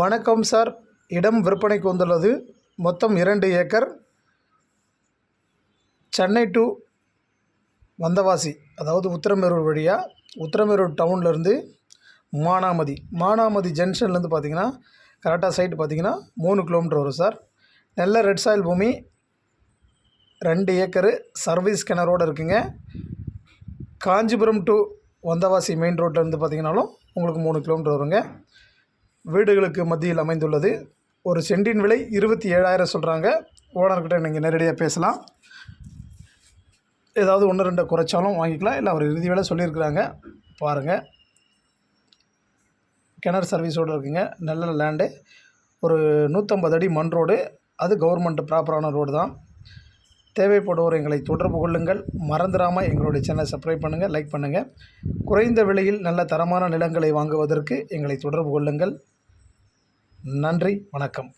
வணக்கம் சார். இடம் விற்பனைக்கு வந்துள்ளது. மொத்தம் இரண்டு ஏக்கர். சென்னை டு வந்தவாசி அதாவது உத்திரமேரூர் வழியாக உத்திரமேரூர் டவுன்லேருந்து மானாமதி மானாமதி ஜங்ஷன்லேருந்து பார்த்தீங்கன்னா கரெக்டாக சைட்டு பார்த்தீங்கன்னா மூணு கிலோமீட்டர் வரும் சார். நல்ல ரெட் சாயில் பூமி ரெண்டு ஏக்கரு சர்வீஸ் கிணறோடு இருக்குங்க. காஞ்சிபுரம் டு வந்தவாசி மெயின் ரோட்லேருந்து பார்த்தீங்கன்னாலும் உங்களுக்கு மூணு கிலோமீட்டர் வருங்க. வீடுகளுக்கு மத்தியில் அமைந்துள்ளது. ஒரு சென்டின் விலை இருபத்தி ஏழாயிரம் சொல்கிறாங்க ஓனர்கிட்ட நீங்கள் நேரடியாக பேசலாம். ஏதாவது ஒன்று ரெண்டு குறைச்சாலும் வாங்கிக்கலாம். இல்லை அவர் இறுதி வேலை சொல்லியிருக்கிறாங்க. பாருங்கள் கிணறு சர்வீஸோடு இருக்குங்க. நல்ல லேண்டு ஒரு நூற்றம்பது அடி மண் ரோடு. அது கவர்மெண்ட் ப்ராப்பரான ரோடு தான். தேவைப்படுவோர் எங்களை தொடர்பு கொள்ளுங்கள். மறந்துடாமல் எங்களுடைய சேனலை சப்ஸ்கிரைப் பண்ணுங்கள் லைக் பண்ணுங்கள் குறைந்த விலையில் நல்ல தரமான நிலங்களை வாங்குவதற்கு எங்களை தொடர்பு கொள்ளுங்கள். நன்றி வணக்கம்.